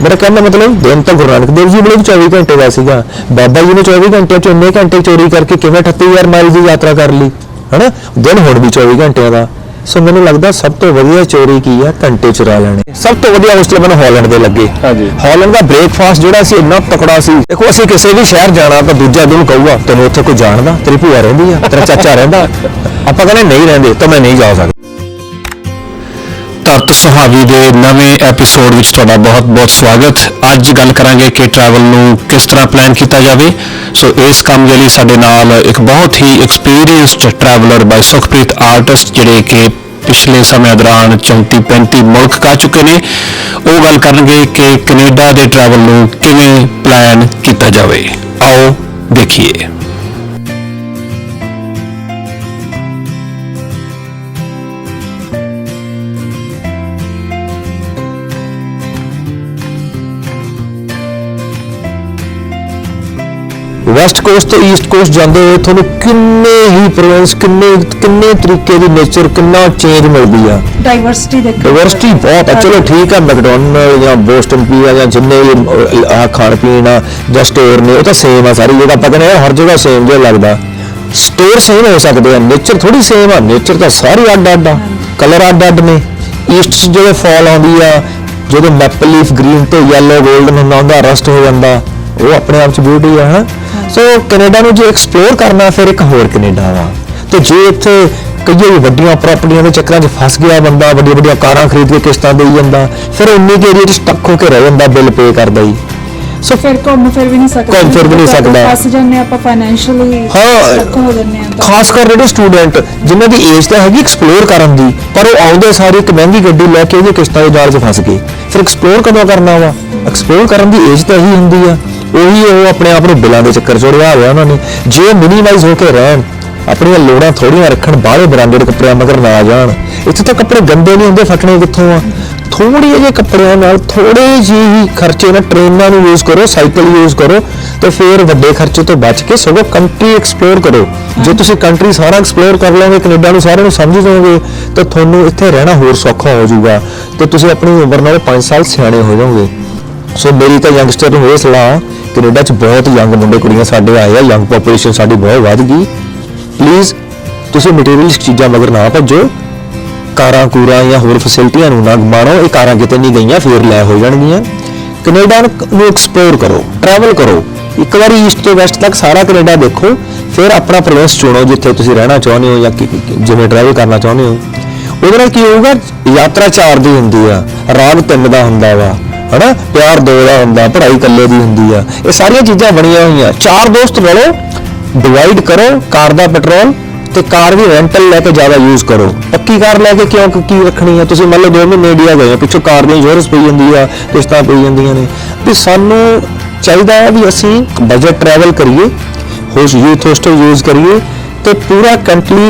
ਮੇਰਾ ਕਹਿਣ ਦਾ ਮਤਲਬ ਦਿਨ ਤਾਂ ਗੁਰੂ ਨਾਨਕ ਦੇਵ ਜੀ ਬੜੇ 24 ਘੰਟੇ ਦਾ ਸੀਗਾ। ਬਾਬਾ ਜੀ ਨੇ 24 ਘੰਟੇ ਚ ਇੰਨੇ ਘੰਟੇ ਚੋਰੀ ਕਰਕੇ ਕਿਵੇਂ 38000 ਮਾਈਲ ਦੀ ਯਾਤਰਾ ਕਰ ਲਈ ਹਨਾ? ਦਿਨ ਹੁਣ ਵੀ 24 ਘੰਟਿਆਂ ਦਾ। ਸੋ ਮੈਨੂੰ ਲੱਗਦਾ ਸਭ ਤੋਂ ਵਧੀਆ ਚੋਰੀ ਕੀ ਆ? ਘੰਟੇ ਚੁਰਾ ਲੈਣੇ। ਸਭ ਤੋਂ ਵਧੀਆ ਹੋਸਟਲ ਮੈਨੂੰ ਹਾਲੈਂਡ ਦੇ ਲੱਗੇ। ਹਾਂਜੀ। ਹਾਲੈਂਡ ਦਾ ਬ੍ਰੇਕਫਾਸਟ ਜਿਹੜਾ ਸੀ ਇੰਨਾ ਤਕੜਾ ਸੀ। ਦੇਖੋ ਅਸੀਂ ਕਿਸੇ ਵੀ ਸ਼ਹਿਰ ਜਾਣਾ ਤਾਂ ਦੂਜਾ ਦਿਨ ਕਹੂਗਾ ਤੈਨੂੰ ਉੱਥੇ ਕੋਈ ਜਾਣਦਾ? ਤੇਰੀ ਭੂਆ ਰਹਿੰਦੀ ਆ? ਤੇਰਾ ਚਾਚਾ ਰਹਿੰਦਾ? ਆਪਾਂ ਕਹਿੰਦੇ ਨਹੀਂ ਰਹਿੰਦੇ ਤਾਂ ਮੈਂ ਨਹੀਂ ਜਾ ਸਕਦਾ। ਤਰਤ ਸੁਹਾਵੀ ਦੇ ਨਵੇਂ ਐਪੀਸੋਡ ਵਿੱਚ ਤੁਹਾਡਾ ਬਹੁਤ-ਬਹੁਤ ਸਵਾਗਤ। ਅੱਜ ਗੱਲ ਕਰਾਂਗੇ ਕਿ ਟਰੈਵਲ ਨੂੰ ਕਿਸ ਤਰ੍ਹਾਂ ਪਲਾਨ ਕੀਤਾ ਜਾਵੇ। ਸੋ ਇਸ ਕੰਮ ਦੇ ਲਈ ਸਾਡੇ ਨਾਲ ਇੱਕ ਬਹੁਤ ਹੀ ਐਕਸਪੀਰੀਅੰਸਡ ਟਰੈਵਲਰ ਬਾਈ ਸੁਖਪ੍ਰੀਤ ਆਰਟਿਸਟ ਜਿਹੜੇ ਕਿ ਪਿਛਲੇ ਸਮੇਂ ਦੌਰਾਨ 34 35 ਮੁਲਕ ਕਾ ਚੁੱਕੇ ਨੇ। ਉਹ ਗੱਲ ਕਰਨਗੇ ਕਿ ਕੈਨੇਡਾ ਦੇ ਟਰੈਵਲ ਨੂੰ ਕਿਵੇਂ ਪਲਾਨ ਕੀਤਾ ਜਾਵੇ। ਆਓ ਦੇਖੀਏ। ਵੈਸਟ ਕੋਸਟ ਤੋਂ ਈਸਟ ਕੋਸਟ ਜਾਂਦੇ ਹੋਏ ਤੁਹਾਨੂੰ ਕਿੰਨੇ ਹੀ ਪ੍ਰੋਵਿੰਸ ਕਿੰਨੇ ਕਿੰਨੇ ਤਰੀਕੇ ਦੀ ਨੇਚਰ ਕਿੰਨਾ ਚੇਂਜ ਮਿਲਦੀ ਆ। ਡਾਈਵਰਸਿਟੀ ਦੇਖੋ। ਡਾਈਵਰਸਿਟੀ ਬਹੁਤ ਆ। ਚਲੋ ਠੀਕ ਆ ਮੈਕਡੋਨਲਡ ਜਾਂ ਬੋਸਟਨ ਪੀਆ ਜਾਂ ਜਿੰਨੇ ਵੀ ਆ ਖਾਣ ਪੀਣ ਜਾਂ ਸਟੋਰ ਨੇ ਉਹ ਤਾਂ ਸੇਮ ਆ ਸਾਰੀ ਜਗ੍ਹਾ। ਕਹਿੰਦੇ ਆ ਹਰ ਜਗ੍ਹਾ ਸੇਮ ਜਿਹਾ ਲੱਗਦਾ। ਸਟੋਰ ਸੇਮ ਹੋ ਸਕਦੇ ਆ। ਨੇਚਰ ਥੋੜੀ ਸੇਮ ਆ। ਨੇਚਰ ਤਾਂ ਸਾਰੀ ਅੱਡ ਅੱਡ ਆ। ਕਲਰ ਅੱਡ ਅੱਡ ਨੇ ਈਸਟ ਜਦੋਂ ਫਾਲ ਆਉਂਦੀ ਆ ਜਦੋਂ ਮੈਪਲ ਲੀਫ ਗ੍ਰੀਨ ਤੋਂ ਯੈਲੋ 골ਡਨ ਹੁੰਦਾ ਹੁੰਦਾ ਰਸਟ ਹੋ ਜਾਂਦਾ। ਉਹ ਆਪਣੇ ਆਪ 'ਚ ਬਿਊਟੀ ਹਾਂ। ਸੋ ਕੈਨੇਡਾ ਨੂੰ ਜੇ ਐਕਸਪਲੋਰ ਕਰਨਾ ਫਿਰ ਇੱਕ ਹੋਰ ਕੈਨੇਡਾ ਵਾ। ਤੇ ਜੇ ਇੱਥੇ ਕਈਆਂ ਵੀ ਵੱਡੀਆਂ ਪ੍ਰਾਪਰਟੀਆਂ ਦੇ ਚੱਕਰਾਂ 'ਚ ਫਸ ਗਿਆ ਬੰਦਾ ਵੱਡੀਆਂ ਵੱਡੀਆਂ ਕਾਰਾਂ ਖਰੀਦ ਕੇ ਕਿਸ਼ਤਾਂ ਦੇਈ ਜਾਂਦਾ ਫਿਰ ਉਨੀ ਕੇ ਏਰੀਆ 'ਚ ਸਟਕ ਹੋ ਕੇ ਰਹਿ ਜਾਂਦਾ ਬਿੱਲ ਪੇ ਕਰਦਾ ਹੀ। ਸੋ ਫਿਰ ਘੁੰਮ ਫਿਰ ਵੀ ਨਹੀਂ ਸਕਦਾ। ਘੁੰਮ ਫਿਰ ਵੀ ਨਹੀਂ ਸਕਦਾ। ਫਸ ਜਾਂਦੇ ਆਪਾਂ ਫਾਈਨੈਂਸ਼ੀਅਲੀ ਹਾਂ। ਸਟਕ ਹੋ ਜਾਂਦੇ ਆ ਖਾਸ ਕਰ ਜਿਹੜੇ ਸਟੂਡੈਂਟ ਜਿਨ੍ਹਾਂ ਦੀ ਏਜ ਤਾਂ ਹੈਗੀ ਐਕਸਪਲੋਰ ਕਰਨ ਦੀ ਪਰ ਉਹ ਆਉਂਦੇ ਸਾਰੇ ਇੱਕ ਮਹਿੰਗੀ ਗੱਡੀ ਲੈ ਕੇ ਉਹਦੀ ਕਿਸ਼ਤਾਂ ਦੇ ਜਾਲ 'ਚ ਫਸ ਗਏ। ਫਿਰ ਐਕਸਪਲੋਰ ਕਦੋਂ ਕਰਨਾ ਵਾ? ਐਕਸਪਲੋਰ ਕਰਨ ਦੀ ਏਜ ਤਾਂ ਇਹੀ ਹੁੰਦੀ ਆ। ਉਹੀ ਉਹ ਆਪਣੇ ਆਪ ਨੂੰ ਬਿਲਾਂ ਦੇ ਚੱਕਰ 'ਚ ਉੜਿਆ ਹੋਇਆ ਉਹਨਾਂ ਨੇ। ਜੇ ਮਿਨੀਮਾਈਜ਼ ਹੋ ਕੇ ਰਹਿਣ ਆਪਣੀਆਂ ਲੋੜਾਂ ਥੋੜੀਆਂ ਰੱਖਣ ਬਾਹਲੇ ਬ੍ਰਾਂਡਡ ਕੱਪੜਿਆਂ ਮਗਰ ਨਾ ਜਾਣ। ਇੱਥੇ ਤਾਂ ਕੱਪੜੇ ਗੰਦੇ ਨਹੀਂ ਹੁੰਦੇ ਫਟਣੇ ਕਿੱਥੋਂ ਆ? ਥੋੜੀ ਜਿਹੇ ਕੱਪੜਿਆਂ ਨਾਲ ਥੋੜੇ ਜਿਹੇ ਖਰਚੇ ਨਾਲ ਟ੍ਰੇਨਾਂ ਨੂੰ ਯੂਜ਼ ਕਰੋ ਸਾਈਕਲ ਯੂਜ਼ ਕਰੋ ਤੇ ਫਿਰ ਵੱਡੇ ਖਰਚੇ ਤੋਂ ਬਚ ਕੇ ਸਗੋਂ ਕੰਟਰੀ ਐਕਸਪਲੋਰ ਕਰੋ। ਜੇ ਤੁਸੀਂ ਕੰਟਰੀ ਸਾਰਾ ਐਕਸਪਲੋਰ ਕਰ ਲਓਗੇ ਕੈਨੇਡਾ ਨੂੰ ਸਾਰਿਆਂ ਨੂੰ ਸਮਝ ਜਾਓਗੇ ਤਾਂ ਤੁਹਾਨੂੰ ਇੱਥੇ ਰਹਿਣਾ ਹੋਰ ਸੌਖਾ ਹੋ ਜਾਊਗਾ ਤੇ ਤੁਸੀਂ ਆਪਣੀ ਉਮਰ ਨਾਲੋਂ 5 ਸਾਲ ਸਿਆਣੇ ਹੋ ਜਾਓਗੇ। ਸੋ ਮੇਰੀ ਤਾਂ ਯੰਗਸਟਰ ਨੂੰ ਇਹ ਸਲਾਹ ਕੈਨੇਡਾ 'ਚ ਬਹੁਤ ਯੰਗ ਮੁੰਡੇ ਕੁੜੀਆਂ ਸਾਡੇ ਆਏ ਆ ਯੰਗ ਪੋਪੂਲੇਸ਼ਨ ਸਾਡੀ ਬਹੁਤ ਵੱਧ ਗਈ। ਪਲੀਜ਼ ਤੁਸੀਂ ਮਟੀਰੀਅਲਿਸਟ ਚੀਜ਼ਾਂ ਮਗਰ ਨਾ ਭੱਜੋ। ਕਾਰਾਂ ਕੂਰਾਂ ਜਾਂ ਹੋਰ ਫੈਸਿਲਿਟੀਆਂ ਨੂੰ ਨਾ ਮਾਣੋ, ਇਹ ਕਾਰਾਂ ਕਿਤੇ ਨਹੀਂ ਗਈਆਂ, ਫੇਰ ਲੈ ਹੋ ਜਾਣਗੀਆਂ। ਕੈਨੇਡਾ ਨੂੰ ਐਕਸਪਲੋਰ ਕਰੋ ਟਰੈਵਲ ਕਰੋ। ਇੱਕ ਵਾਰੀ ਈਸਟ ਤੋਂ ਵੈਸਟ ਤੱਕ ਸਾਰਾ ਕੈਨੇਡਾ ਦੇਖੋ, ਫਿਰ ਆਪਣਾ ਪ੍ਰੋਵਿੰਸ ਚੁਣੋ, ਜਿੱਥੇ ਤੁਸੀਂ ਰਹਿਣਾ ਚਾਹੁੰਦੇ ਹੋ ਜਾਂ ਜਿਵੇਂ ਟਰੈਵਲ ਕਰਨਾ ਚਾਹੁੰਦੇ ਹੋ। ਉਹਦੇ ਨਾਲ ਕੀ ਹੋਊਗਾ? ਯਾਤਰਾ ਚਾਰ ਦੀ ਹੁੰਦੀ ਆ, ਰਾਗ ਤਿੰਨ ਦਾ ਹੁੰਦਾ ਵਾ। ਹਨਾ? ਪਿਆਰ ਦੋ ਦਾ ਹੁੰਦਾ, ਪੜ੍ਹਾਈ ਇਕੱਲੇ ਦੀ ਹੁੰਦੀ ਆ। ਇਹ ਸਾਰੀਆਂ ਚੀਜ਼ਾਂ ਬਣੀਆਂ ਹੋਈਆਂ। ਚਾਰ ਦੋਸਤ ਰਲੋ ਡਿਵਾਈਡ ਕਰੋ, ਕਾਰ ਦਾ ਪੈਟਰੋਲ ਤੇ ਕਾਰ ਵੀ ਰੈਂਟਲ ਲੈ ਕੇ ਜ਼ਿਆਦਾ ਯੂਜ਼ ਕਰੋ। ਪੱਕੀ ਕਾਰ ਲੈ ਕੇ ਕਿਉਂ ਕੀ ਰੱਖਣੀ ਹੈ ਤੁਸੀਂ ਮੰਨ ਲਓ 2 ਮਹੀਨੇ ਇੰਡੀਆ ਗਏ ਹੋ ਪਿੱਛੋਂ ਕਾਰ ਦੀ ਇੰਸ਼ੋਰੈਂਸ ਪਈ ਜਾਂਦੀ ਆ, ਕਿਸ਼ਤਾਂ ਪਈ ਜਾਂਦੀਆਂ ਨੇ। ਵੀ ਸਾਨੂੰ ਚਾਹੀਦਾ ਹੈ ਵੀ ਅਸੀਂ ਬਜਟ ਟਰੈਵਲ ਕਰੀਏ ਹੋਸ ਯੂਥ ਹੋਸਟਲ ਯੂਜ਼ ਕਰੀਏ ਤੇ ਪੂਰਾ ਕੰਟਰੀ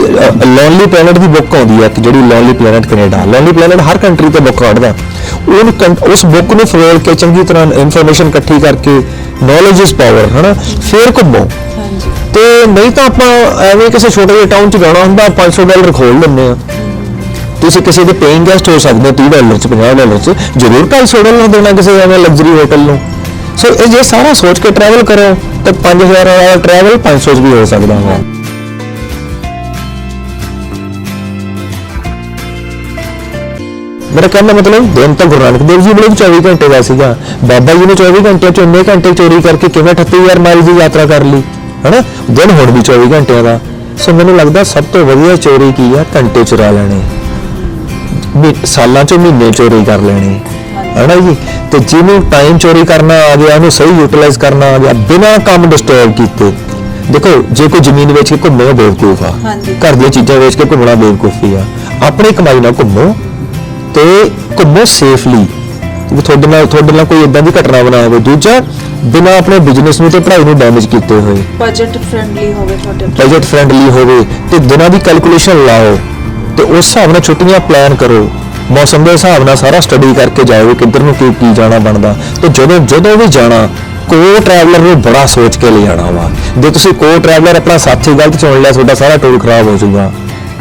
ਲੋਨਲੀ ਪਲੈਨਟ ਦੀ ਬੁੱਕ ਆਉਂਦੀ ਹੈ ਕਿ ਜਿਹੜੀ lonely planet Canada. Lonely planet ਹਰ ਕੰਟਰੀ ਤੇ ਬੁੱਕ ਕੱਢਦਾ ਉਹਨੂੰ ਕੰ- ਉਸ ਬੁੱਕ ਨੂੰ ਫਰੋਲ ਕੇ ਚੰਗੀ ਤਰ੍ਹਾਂ ਇਨਫੋਰਮੇਸ਼ਨ ਇਕੱਠੀ ਕਰਕੇ ਨੌਲੇਜ ਇਜ਼ ਪਾਵਰ ਹਨਾ? ਫੇਰ ਘੁੰਮੋ। ਹਾਂਜੀ। ਤੇ ਨਹੀਂ ਤਾਂ ਆਪਾਂ ਐਵੇਂ ਕਿਸੇ ਛੋਟੇ ਜਿਹੇ ਟਾਊਨ 'ਚ ਜਾਣਾ ਹੁੰਦਾ 500 ਡਾਲਰ ਖੋਲ ਲੈਂਦੇ ਆ ਤੁਸੀਂ ਕਿਸੇ ਦੇ ਪੇਇੰਗ ਗੈਸਟ ਹੋ ਸਕਦੇ ਹੋ 30 ਡਾਲਰ 'ਚ 50 ਡਾਲਰ 'ਚ ਜ਼ਰੂਰ 250 ਡਾਲਰ ਦੇਣਾ ਕਿਸੇ ਐਵੇਂ ਲਗਜ਼ਰੀ ਹੋਟਲ ਨੂੰ। ਸੋ ਇਹ ਜੇ ਸਾਰਾ ਸੋਚ ਕੇ ਟਰੈਵਲ ਕਰੋ ਤਾਂ 5000 ਵਾਲਾ ਟਰੈਵਲ 500 'ਚ ਵੀ ਹੋ ਸਕਦਾ ਹੈ ਮੇਰਾ ਕਹਿਣ ਦਾ ਮਤਲਬ ਦਿਨ ਤਾਂ ਗੁਰੂ ਨਾਨਕ ਦੇਵ ਜੀ ਬੜੇ 24 ਘੰਟੇ ਦਾ ਸੀਗਾ। ਬਾਬਾ ਜੀ ਨੇ 24 ਘੰਟੇ ਚ ਇੰਨੇ ਘੰਟੇ ਚੋਰੀ ਕਰਕੇ ਕਿਵੇਂ 38000 ਮਾਈਲ ਦੀ ਯਾਤਰਾ ਕਰ ਲਈ ਹਨਾ? ਦਿਨ ਹੁਣ ਵੀ 24 ਘੰਟਿਆਂ ਦਾ। ਸੋ ਮੈਨੂੰ ਲੱਗਦਾ ਸਭ ਤੋਂ ਵਧੀਆ ਚੋਰੀ ਕੀ ਆ? ਘੰਟੇ ਚੁਰਾ ਲੈਣੇ। ਮੀ- ਸਾਲਾਂ ਚੋਂ ਮਹੀਨੇ ਚੋਰੀ ਕਰ ਲੈਣੇ। ਹਨਾ ਜੀ? ਤੇ ਜਿਹਨੂੰ ਟਾਈਮ ਚੋਰੀ ਕਰਨਾ ਆ ਗਿਆ ਉਹਨੂੰ ਸਹੀ ਯੂਟਿਲਾਈਜ਼ ਕਰਨਾ ਆ ਗਿਆ ਬਿਨਾਂ ਕੰਮ ਡਿਸਟਰਬ ਕੀਤੇ। ਦੇਖੋ ਜੇ ਕੋਈ ਜ਼ਮੀਨ ਵੇਚ ਕੇ ਘੁੰਮੇ ਉਹ ਬੇਵਕੂਫ ਆ। ਘਰ ਦੀਆਂ ਚੀਜ਼ਾਂ ਵੇਚ ਕੇ ਘੁੰਮਣਾ ਬੇਵਕੂਫੀ ਆ। ਆਪਣੀ ਕਮਾਈ ਨਾਲ ਘੁੰਮੋ। ਤੇ ਘੁੰਮੋ ਸੇਫਲੀ ਵੀ ਤੁਹਾਡੇ ਨਾਲ ਤੁਹਾਡੇ ਨਾਲ ਕੋਈ ਇਦਾਂ ਦੀ ਘਟਨਾ ਨਾ ਹੋਵੇ। ਦੂਜਾ ਬਿਨਾਂ ਆਪਣੇ ਬਿਜ਼ਨਸ ਨੂੰ ਤੇ ਪੜ੍ਹਾਈ ਨੂੰ ਡੈਮੇਜ ਕੀਤੇ ਹੋਏ। ਬਜਟ ਫ੍ਰੈਂਡਲੀ ਹੋਵੇ ਤੁਹਾਡੇ ਬਜਟ ਫ੍ਰੈਂਡਲੀ ਹੋਵੇ ਤੇ ਦਿਨਾਂ ਦੀ ਕੈਲਕੂਲੇਸ਼ਨ ਲਾਓ। ਤੇ ਉਸ ਹਿਸਾਬ ਨਾਲ ਛੁੱਟੀਆਂ ਪਲਾਨ ਕਰੋ। ਮੌਸਮ ਦੇ ਹਿਸਾਬ ਨਾਲ ਸਾਰਾ ਸਟੱਡੀ ਕਰਕੇ ਜਾਓ ਕਿੱਧਰ ਨੂੰ ਕੀ ਕੀ ਜਾਣਾ ਬਣਦਾ। ਤੇ ਜਦੋਂ ਜਦੋਂ ਵੀ ਜਾਣਾ ਕੋ ਟਰੈਵਲਰ ਨੂੰ ਬੜਾ ਸੋਚ ਕੇ ਲੈ ਜਾਣਾ ਵਾ। ਜੇ ਤੁਸੀਂ ਕੋ ਟਰੈਵਲਰ ਆਪਣਾ ਸਾਥੀ ਗਲਤ ਚੁਣ ਲਿਆ ਤੁਹਾਡਾ ਸਾਰਾ ਟੂਰ ਖਰਾਬ ਹੋ ਜਾਊਗਾ।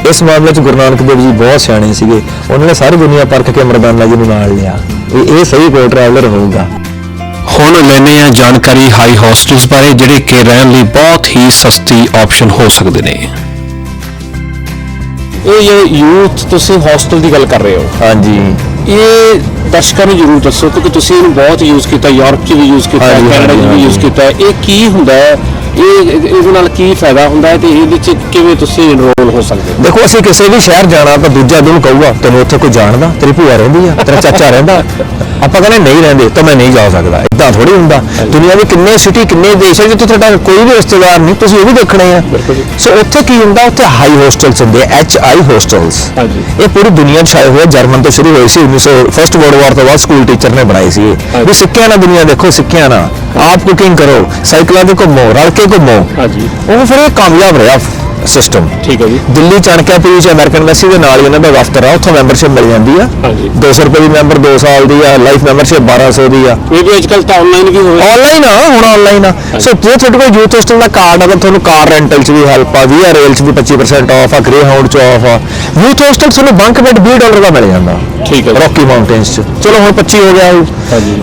ਇਸ ਮਾਮਲੇ 'ਚ ਗੁਰੂ ਨਾਨਕ ਦੇਵ ਜੀ ਬਹੁਤ ਸਿਆਣੇ ਸੀਗੇ। ਉਹਨਾਂ ਨੇ ਸਾਰੀ ਦੁਨੀਆ ਪਰਖ ਕੇ ਮਰਦਾਨਾ ਜੀ ਨੂੰ ਨਾਲ ਲਿਆ। ਵੀ ਇਹ ਸਹੀ ਕੋਈ ਟਰੈਵਲਰ ਹੋਊਗਾ। ਹੁਣ ਲੈਨੇ ਆ ਜਾਣਕਾਰੀ ਹਾਈ ਹੋਸਟਲਸ ਬਾਰੇ ਜਿਹੜੇ ਕਿ ਰਹਿਣ ਲਈ ਬਹੁਤ ਹੀ ਸਸਤੀ ਆਪਸ਼ਨ ਹੋ ਸਕਦੇ ਨੇ। ਇਹ ਯੂਥ ਤੁਸੀਂ ਹੋਸਟਲ ਦੀ ਗੱਲ ਕਰ ਰਹੇ ਹੋ ਹਾਂਜੀ। ਇਹ ਦਰਸ਼ਕਾਂ ਨੂੰ ਜ਼ਰੂਰ ਦੱਸੋ ਕਿਉਂਕਿ ਤੁਸੀਂ ਇਹਨੂੰ ਬਹੁਤ ਯੂਜ਼ ਕੀਤਾ ਯੂਰਪ 'ਚ ਵੀ ਯੂਜ਼ ਕੀਤਾ ਕੈਨੇਡਾ 'ਚ ਵੀ ਯੂਜ਼ ਕੀਤਾ। ਇਹ ਕੀ ਹੁੰਦਾ ਹੈ? ਇਹ ਇਹਦੇ ਨਾਲ ਕੀ ਫਾਇਦਾ ਹੁੰਦਾ ਹੈ ਤੇ ਇਹਦੇ 'ਚ ਕਿਵੇਂ ਤੁਸੀਂ ਇਨਰੋਲ ਹੋ ਸਕਦੇ ਹੋ? ਦੇਖੋ ਅਸੀਂ ਕਿਸੇ ਵੀ ਸ਼ਹਿਰ ਜਾਣਾ ਤਾਂ ਦੂਜਾ ਦਿਨ ਕਹੂਗਾ ਤੈਨੂੰ ਉੱਥੇ ਕੋਈ ਜਾਣਦਾ? ਤੇਰੀ ਭੂਆ ਰਹਿੰਦੀ ਆ? ਤੇਰਾ ਚਾਚਾ ਰਹਿੰਦਾ? ਆਪਾਂ ਕਹਿੰਦੇ ਨਹੀਂ ਰਹਿੰਦੇ ਤਾਂ ਮੈਂ ਨਹੀਂ ਜਾ ਸਕਦਾ। ਇਦਾਂ ਥੋੜੀ ਹੁੰਦਾ। ਦੁਨੀਆ ਦੇ ਕਿੰਨੇ ਸਿਟੀ ਕਿੰਨੇ ਦੇਸ਼ ਹੈ ਜਿੱਥੇ ਤੁਹਾਡਾ ਕੋਈ ਵੀ ਰਿਸ਼ਤੇਦਾਰ ਨਹੀਂ ਤੁਸੀਂ ਉਹ ਵੀ ਦੇਖਣੇ ਆ। ਸੋ ਉੱਥੇ ਕੀ ਹੁੰਦਾ? ਉੱਥੇ ਹਾਈ ਹੋਸਟਲਸ ਹੁੰਦੇ ਐਚ ਆਈ ਹੋਸਟਲਸ ਹਾਂਜੀ। ਇਹ ਪੂਰੀ ਦੁਨੀਆ 'ਚ ਛਾਏ ਹੋਏ ਜਰਮਨ ਤੋਂ ਸ਼ੁਰੂ ਹੋਏ ਸੀ 1900 ਫਸਟ ਵਰਲਡ ਵਾਰ ਤੋਂ ਬਾਅਦ ਸਕੂਲ ਟੀਚਰ ਨੇ ਬਣਾਏ ਸੀ। ਵੀ ਸਿੱਕਿਆਂ ਨਾਲ ਦੁਨੀਆ ਦੇਖੋ ਸਿੱਕਿਆਂ ਨਾਲ। ਆਪ ਕੁਕਿੰਗ ਕਰੋ ਸਾਈਕਲਾਂ ਤੇ ਘੁੰਮੋ ਰਲ ਕੇ ਘੁੰਮੋ। ਹਾਂਜੀ। ਉਹ ਫਿਰ ਇਹ ਕਾਮਯਾਬ ਰਿਹਾ ਸਿਸਟਮ ਠੀਕ ਹੈ ਜੀ। ਦਿੱਲੀ ਚਾਣਕਿਆਪੁਰੀ ਚ ਅਮਰੀਕਨ ਐਮਬੈਸੀ ਦੇ ਨਾਲ ਹੀ ਉਹਨਾਂ ਦਾ ਦਫ਼ਤਰ ਆ ਉੱਥੋਂ ਮੈਂਬਰਸ਼ਿਪ ਮਿਲ ਜਾਂਦੀ ਆ। ਹਾਂਜੀ। 200 ਰੁਪਏ ਦੀ ਮੈਂਬਰ 2 ਸਾਲ ਦੀ ਆ ਲਾਈਫ ਮੈਂਬਰਸ਼ਿਪ 1200 ਦੀ ਆ। ਇਹ ਵੀ ਅੱਜਕੱਲ ਤਾਂ ਆਨਲਾਈਨ ਵੀ ਹੋਵੇ ਆਨਲਾਈਨ ਆ ਹੁਣ ਆਨਲਾਈਨ ਆ। ਸੋ ਜੇ ਤੁਹਾਡੇ ਕੋਲ ਯੂਥ ਹੋਸਟਲ ਦਾ ਕਾਰਡ ਅਗਰ ਤੁਹਾਨੂੰ ਕਾਰ ਰੈਂਟਲ ਚ ਵੀ ਹੈਲਪ ਆ ਵੀਆ ਰੇਲ ਚ ਵੀ 25% ਆਫ ਆ ਗ੍ਰੇ ਹਾਊਂਡ ਚ ਆਫ ਆ। ਯੂਥ ਹੋਸਟਲ ਤੁਹਾਨੂੰ ਬੰਕ ਬੈਡ 20 ਡਾਲਰ ਦਾ ਮਿਲ ਜਾਂਦਾ। ਠੀਕ ਹੈ। ਰੌਕੀ ਮਾਊਂਟੇਨਸ ਚ। ਚਲੋ ਹੁਣ 25 ਹੋ ਗਿਆ। ਹਾਂਜੀ।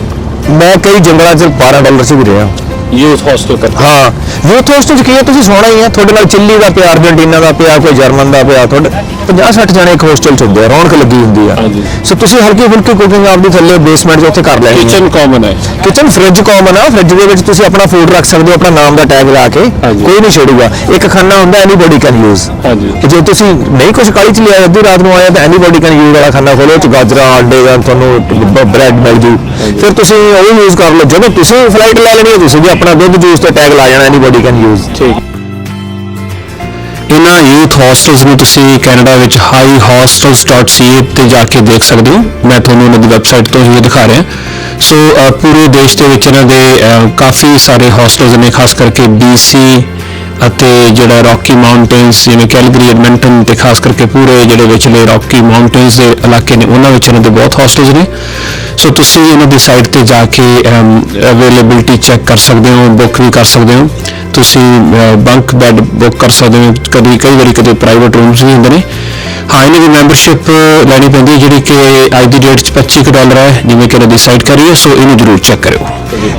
ਮੈਂ ਕਈ ਜੰਗਲਾਂ ਚ 12 ਡਾਲਰ ਚ ਵੀ ਰਿਹਾ। ਯੂਥ ਹੋਸਟਲ ਕਰ ਹਾਂ ਯੂਥ ਹੋਸਟਲ ਚ ਕੀ ਹੈ? ਤੁਸੀਂ ਸੋਣਾ ਹੀ ਹੈ ਤੁਹਾਡੇ ਨਾਲ ਚਿੱਲੀ ਦਾ ਪਿਆ ਅਰਜنٹੀਨਾ ਦਾ ਪਿਆ ਕੋਈ ਜਰਮਨ ਦਾ ਪਿਆ ਤੁਹਾਡੇ 50 60 ਜਣੇ ਇੱਕ ਹੋਸਟਲ ਚ ਹੁੰਦੇ ਆ ਰੌਣਕ ਲੱਗੀ ਹੁੰਦੀ ਆ। ਹਾਂਜੀ। ਸੋ ਤੁਸੀਂ ਹਲਕੀ ਫੁਲਕੀ ਕੁਕਿੰਗ ਆਪਦੀ ਥੱਲੇ ਬੇਸਮੈਂਟ 'ਚ ਉੱਥੇ ਕਰ ਲੈਣੀ ਹੈ। ਕਿਚਨ ਕਾਮਨ ਹੈ। ਕਿਚਨ ਫ੍ਰਿਜ ਕਾਮਨ ਆ ਫ੍ਰਿਜ ਦੇ ਵਿੱਚ ਤੁਸੀਂ ਆਪਣਾ ਫੂਡ ਰੱਖ ਸਕਦੇ ਹੋ ਆਪਣਾ ਨਾਮ ਦਾ ਟੈਗ ਲਾ ਕੇ ਹਾਂਜੀ। ਕੋਈ ਨਹੀਂ ਛੇੜੂਗਾ। ਇੱਕ ਖਾਨਾ ਹੁੰਦਾ ਐਨੀਬੋਡੀ ਕੈਨ ਯੂਜ਼ ਹਾਂਜੀ। ਜੇ ਤੁਸੀਂ ਨਹੀਂ ਕੁਝ ਕਾਲੀ ਚ ਲਿਆ ਅੱਧੀ ਰਾਤ ਨੂੰ ਆਇਆ ਤਾਂ ਐਨੀਬੋਡੀ ਕੈਨ ਯੂਜ਼ ਵਾਲਾ ਖਾਨਾ ਖੋਲੋ ਚ ਗਾਜਰਾਂ ਆਂਡੇ ਜਾਂ ਤੁਹਾਨੂੰ ਬ੍ਰੈਡ ਮਿਲ ਜੂ। ਫਿਰ ਤੁਸੀਂ ਉਹ ਯੂਜ਼ ਕਰ ਲਓ ਜਦੋਂ ਤੁਸੀਂ ਫਲਾਈਟ ਲੈ ਲੈਣੀ ਹੈ ਤੁਸੀਂ ਵੀ ਆਪਣਾ ਦੁੱਧ ਜੂਸ ਤੇ ਟੈਗ ਲਾ ਜਾਣਾ ਐਨੀਬੋਡੀ ਕੈਨ ਯੂਜ਼ ਠੀਕ। ਇਹਨਾਂ ਯੂਥ ਹੋਸਟਲਸ ਨੂੰ ਤੁਸੀਂ ਕੈਨੇਡਾ ਵਿੱਚ highhostels.ca ਤੇ ਜਾ ਕੇ ਦੇਖ ਸਕਦੇ ਹੋ। ਮੈਂ ਤੁਹਾਨੂੰ ਇਹਨਾਂ ਦੀ ਵੈਬਸਾਈਟ ਤੋਂ ਹੀ ਦਿਖਾ ਰਿਹਾ। ਸੋ ਪੂਰੇ ਦੇਸ਼ ਦੇ ਵਿੱਚ ਇਹਨਾਂ ਦੇ ਕਾਫੀ ਸਾਰੇ ਹੋਸਟਲਸ ਨੇ ਖਾਸ ਕਰਕੇ BC ਅਤੇ ਜਿਹੜਾ ਰੌਕੀ ਮਾਊਂਟੇਨਸ ਜਿਵੇਂ ਕੈਲਗਰੀ ਐਡਮਿੰਟਨ ਤੇ ਖਾਸ ਕਰਕੇ ਪੂਰੇ ਜਿਹੜੇ ਵਿਚਲੇ ਰੌਕੀ ਮਾਊਂਟੇਨਸ ਦੇ ਇਲਾਕੇ ਨੇ, ਉਹਨਾਂ ਵਿੱਚ ਇਹਨਾਂ ਦੇ ਬਹੁਤ ਹੋਸਟਲਸ ਨੇ। ਸੋ ਤੁਸੀਂ ਇਹਨਾਂ ਦੀ ਸਾਈਟ ਤੇ ਜਾ ਕੇ ਅਵੇਲੇਬਿਲਟੀ ਚੈੱਕ ਕਰ ਸਕਦੇ ਹੋ ਬੁੱਕ ਵੀ ਕਰ ਸਕਦੇ ਹੋ। ਤੁਸੀਂ ਬੰਕ ਬੈੱਡ ਬੁੱਕ ਕਰ ਸਕਦੇ ਹੋ। ਕਦੀ, ਕਈ ਵਾਰੀ ਕਦੇ ਪ੍ਰਾਈਵੇਟ ਰੂਮਸ ਵੀ ਹੁੰਦੇ ਨੇ। ਹਾਂ ਇਹਨਾਂ ਦੀ ਮੈਂਬਰਸ਼ਿਪ ਲੈਣੀ ਪੈਂਦੀ ਹੈ ਜਿਹੜੀ ਕਿ ਅੱਜ ਦੀ ਡੇਟ 'ਚ 25 ਕੁ ਡਾਲਰ ਹੈ ਜਿਵੇਂ ਕਿ ਇਹਨਾਂ ਦੀ ਸਾਈਟ ਕਰੀ ਹੈ ਸੋ ਇਹਨੂੰ ਜ਼ਰੂਰ ਚੈੱਕ ਕਰਿਓ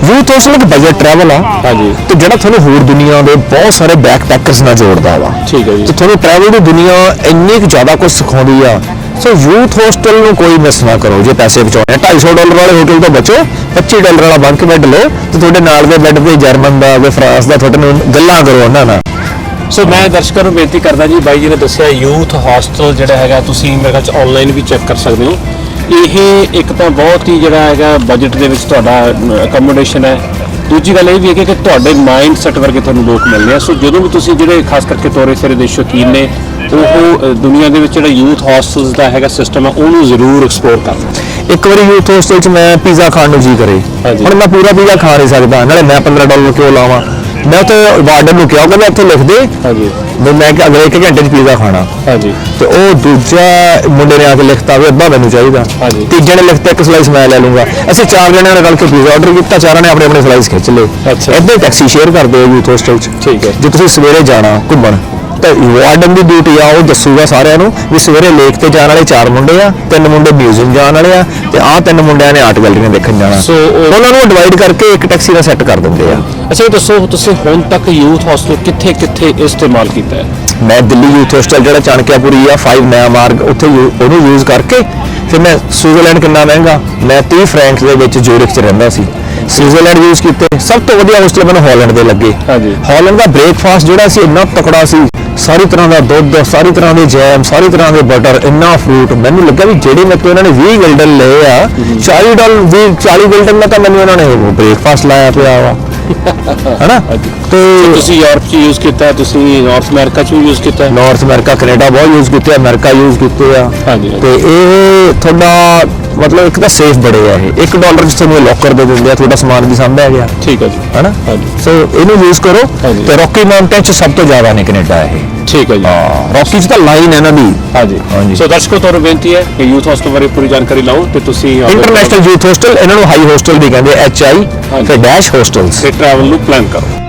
ਯੂਥ ਹੋਸਟਲ ਇੱਕ ਬਜਟ ਟਰੈਵਲ ਆ ਹਾਂਜੀ। ਤੇ ਜਿਹੜਾ ਤੁਹਾਨੂੰ ਹੋਰ ਦੁਨੀਆ ਦੇ ਬਹੁਤ ਸਾਰੇ ਬੈਕਪੈਕਰਸ ਨਾਲ ਜੋੜਦਾ ਵਾ ਠੀਕ ਹੈ ਜੀ। ਤੇ ਤੁਹਾਨੂੰ ਟਰੈਵਲ ਦੀ ਦੁਨੀਆ ਇੰਨੀ ਕੁ ਜ਼ਿਆਦਾ ਕੁਝ ਸਿਖਾਉਂਦੀ ਆ ਸੋ ਯੂਥ ਹੋਸਟਲ ਨੂੰ ਕੋਈ ਮਿਸ ਨਾ ਕਰੋ ਜੇ ਪੈਸੇ ਬਚਾਉਣੇ ਆ। 250 ਡਾਲਰ ਵਾਲੇ ਹੋਟਲ ਤੋਂ ਬਚੋ 25 ਡਾਲਰ ਵਾਲਾ ਬੰਕ ਬੈੱਡ ਲਓ ਤੇ ਤੁਹਾਡੇ ਨਾਲ ਦੇ ਬੈੱਡ ਤੇ ਜਰਮਨ ਦਾ ਕੋਈ ਫਰਾਂਸ ਦਾ ਤੁਹਾਡੇ ਨੂੰ ਗੱਲਾਂ ਕਰੋ ਉਹਨਾਂ ਨਾਲ ਸੋ ਮੈਂ ਦਰਸ਼ਕਾਂ ਨੂੰ ਬੇਨਤੀ ਕਰਦਾ ਜੀ ਬਾਈ ਜੀ ਨੇ ਦੱਸਿਆ ਯੂਥ ਹੋਸਟਲ ਜਿਹੜਾ ਹੈਗਾ ਤੁਸੀਂ ਮੇਰੇ ਖਿਆਲ ਚ ਆਨਲਾਈਨ ਵੀ ਚੈੱਕ ਕਰ ਸਕਦੇ ਹੋ। ਇਹ ਇੱਕ ਤਾਂ ਬਹੁਤ ਹੀ ਜਿਹੜਾ ਹੈਗਾ ਬਜਟ ਦੇ ਵਿੱਚ ਤੁਹਾਡਾ ਅਕਮੋਡੇਸ਼ਨ ਹੈ। ਦੂਜੀ ਗੱਲ ਇਹ ਵੀ ਹੈ ਕਿ ਤੁਹਾਡੇ ਮਾਈਂਡ ਸੈਟ ਵਰਗੇ ਤੁਹਾਨੂੰ ਲੋਕ ਮਿਲਦੇ ਆ। ਸੋ ਜਦੋਂ ਵੀ ਤੁਸੀਂ ਜਿਹੜੇ ਖਾਸ ਕਰਕੇ ਤੋਰੇ ਫੇਰੇ ਦੇ ਸ਼ੌਕੀਨ ਨੇ ਉਹ ਦੁਨੀਆ ਦੇ ਵਿੱਚ ਜਿਹੜਾ ਯੂਥ ਹੋਸਟਲਸ ਦਾ ਹੈਗਾ ਸਿਸਟਮ ਹੈ ਉਹਨੂੰ ਜ਼ਰੂਰ ਐਕਸਪਲੋਰ ਕਰਨਾ ਇੱਕ ਵਾਰੀ ਯੂਥ ਹੋਸਟਲ 'ਚ ਮੈਂ ਪੀਜ਼ਾ ਖਾਣ ਨੂੰ ਜੀ ਕਰੇ। ਹਾਂਜੀ। ਹੁਣ ਮੈਂ ਪੂਰਾ ਪੀਜ਼ਾ ਖਾ ਨਹੀਂ ਸਕਦਾ ਨਾਲੇ ਮੈਂ 15 ਡਾਲਰ ਕਿਉਂ ਲਾਵਾਂ? ਮੈਂ ਉੱਥੇ ਵਾਰਡਨ ਨੂੰ ਕਿਹਾ ਕਹਿੰਦਾ ਇੱਥੇ ਲਿਖ ਦੇ। ਹਾਂਜੀ। ਵੀ ਮੈਂ ਕਿ ਅਗਲੇ ਇੱਕ ਘੰਟੇ 'ਚ ਪੀਜ਼ਾ ਖਾਣਾ। ਹਾਂਜੀ। ਤੇ ਉਹ ਦੂਜਾ ਮੁੰਡੇ ਨੇ ਆ ਕੇ ਲਿਖਤਾ ਵੀ ਅੱਧਾ ਮੈਨੂੰ ਚਾਹੀਦਾ। ਹਾਂਜੀ। ਤੀਜੇ ਨੇ ਲਿਖਤਾ ਇੱਕ ਸਲਾਈਸ ਮੈਂ ਲੈ ਲੂੰਗਾ। ਅਸੀਂ ਚਾਰ ਜਣਿਆਂ ਨੇ ਰਲ ਕੇ ਪੀਜ਼ਾ ਆਰਡਰ ਕੀਤਾ ਚਾਰਾਂ ਨੇ ਆਪਣੇ ਆਪਣੇ ਸਲਾਈਸ ਖਿੱਚ ਲਏ। ਅੱਛਾ। ਏਦਾਂ ਹੀ ਟੈਕਸੀ ਸ਼ੇਅਰ ਕਰਦੇ ਹੋ ਯੂਥ ਹੋਸਟਲ 'ਚ। ਠੀਕ ਹੈ। ਜੇ ਤੁਸੀਂ ਸਵੇਰੇ ਜਾਣਾ ਘੁੰਮਣ ਤਾਂ ਵਾਰਡਨ ਦੀ ਡਿਊਟੀ ਆ ਉਹ ਦੱਸੂਗਾ ਸਾਰਿਆਂ ਨੂੰ ਵੀ ਸਵੇਰੇ ਲੇਕ ਤੇ ਜਾਣ ਵਾਲੇ ਚਾਰ ਮੁੰਡੇ ਆ ਤਿੰਨ ਮੁੰਡੇ ਮਿਊਜ਼ੀਅਮ ਜਾਣ ਵਾਲੇ ਆ ਤੇ ਆਹ ਤਿੰਨ ਮੁੰਡਿਆਂ ਨੇ ਆਰਟ ਗੈਲਰੀਆਂ ਦੇਖਣ ਜਾਣਾ। ਸੋ ਉਹ- ਉਹਨਾਂ ਨੂੰ ਡਿਵਾਈਡ ਕਰਕੇ ਇੱਕ ਟੈਕਸੀ ਦਾ ਸੈੱਟ ਕਰ ਦਿੰਦੇ ਆ। ਅੱਛਾ ਦੱਸੋ ਤੁਸੀਂ ਹੁਣ ਤੱਕ ਯੂਥ ਹੋਸਟਲ ਕਿੱਥੇ ਕਿੱਥੇ ਇਸਤੇਮਾਲ ਕੀਤਾ ਹੈ? ਮੈਂ ਦਿੱਲੀ ਯੂਥ ਹੋਸਟਲ ਜਿਹੜਾ ਚਾਣਕਿਆਪੁਰੀ ਆ 5 ਨਇਆ ਮਾਰਗ ਉੱਥੇ ਉਹਨੂੰ ਯੂਜ਼ ਕਰਕੇ ਫਿਰ ਮੈਂ ਸਵਿਟਜ਼ਰਲੈਂਡ ਕਿੰਨਾ ਮਹਿੰਗਾ ਮੈਂ 30 ਫਰੈਂਕ ਦੇ ਵਿੱਚ ਜ਼ੂਰਿਕ 'ਚ ਰਹਿੰਦਾ ਸੀ। ਸਵਿਟਜ਼ਰਲੈਂਡ ਯੂਜ਼ ਕੀਤੇ। ਸਭ ਤੋਂ ਵਧੀਆ ਹੋਸਟਲ ਮੈਨੂੰ ਹਾਲੈਂਡ ਦੇ ਲੱਗੇ। ਹਾਂਜੀ। ਹਾਲੈਂਡ ਦਾ ਬ੍ਰੇਕਫਾਸਟ ਜਿਹੜਾ ਸੀ ਇੰਨਾ ਤਕੜਾ ਸੀ। ਸਾਰੀ ਤਰ੍ਹਾਂ ਦਾ ਦੁੱਧ, ਸਾਰੀ ਤਰ੍ਹਾਂ ਦੇ ਜੈਮ, ਸਾਰੀ ਤਰ੍ਹਾਂ ਦੇ ਬਟਰ ਇੰਨਾ ਫਰੂਟ ਮੈਨੂੰ ਲੱਗਾ ਵੀ ਜਿਹੜੇ ਮੇਰੇ ਤੋਂ ਇਹਨਾਂ ਨੇ 20 ਗਲਡਨ ਲਏ ਆ 40 ਡਾਲਰ 20 40 ਗਿਲਡਨ ਦਾ ਤਾਂ ਮੈਨੂੰ ਇਹਨਾਂ ਨੇ ਬ੍ਰੇਕਫਾਸਟ ਲਾਇਆ ਪਿਆ ਵਾ। ਹੈਨਾ? ਤੇ ਤੁਸੀਂ ਯੂਰਪ 'ਚ ਯੂਜ਼ ਕੀਤਾ ਤੁਸੀਂ ਨਾਰਥ ਅਮਰੀਕਾ 'ਚ ਵੀ ਯੂਜ਼ ਕੀਤਾ? ਹੈ ਨਾਰਥ ਅਮਰੀਕਾ ਕੈਨੇਡਾ ਬਹੁਤ ਯੂਜ਼ ਕੀਤੇ ਅਮਰੀਕਾ ਯੂਜ਼ ਕੀਤੇ ਆ। ਹਾਂਜੀ, ਹਾਂਜੀ। ਤੇ ਇਹ ਤੁਹਾਡਾ ਮਤਲਬ ਇੱਕ ਤਾਂ ਸੇਫ ਬੜੇ ਆ ਇਹ। 1 ਡਾਲਰ ਚ ਤੁਹਾਨੂੰ ਲੋਕਰ ਦੇ ਦਿੰਦੇ ਆ ਤੁਹਾਡਾ ਸਮਾਨ ਵੀ ਸਾਂਭਿਆ ਗਿਆ। ਠੀਕ ਹੈ ਜੀ। ਹੈਨਾ? ਹਾਂਜੀ। ਸੋ ਇਹਨੂੰ ਯੂਜ਼ ਕਰੋ। ਤੇ ਰੌਕੀ ਮਾਊਂਟੇਨ ਚ ਸਭ ਤੋਂ ਜ਼ਿਆਦਾ ਨੇ ਕੈਨੇਡਾ ਇਹ। ਠੀਕ ਹੈ ਜੀ। ਹਾਂ ਰੌਕੀ ਚ ਤਾਂ ਲਾਈਨ ਹੈ ਇਹਨਾਂ ਦੀ। ਹਾਂਜੀ। ਹਾਂਜੀ। ਸੋ ਦਰਸ਼ਕੋ ਤੁਹਾਨੂੰ ਬੇਨਤੀ ਹੈ ਕਿ ਯੂਥ ਹੋਸਟਲ ਬਾਰੇ ਪੂਰੀ ਜਾਣਕਾਰੀ ਲਓ ਤੇ ਤੁਸੀਂ ਇੰਟਰਨੈਸ਼ਨਲ ਯੂਥ ਹੋਸਟਲ ਇਹਨਾਂ ਨੂੰ ਹਾਈ ਹੋਸਟਲ ਵੀ ਕਹਿੰਦੇ ਐਚ ਆਈ। ਤੇ ਡੈਸ਼ ਹੋਸਟਲਸ ਤੇ ਟਰੈਵਲ ਨੂੰ ਪਲਾਨ ਕਰੋ।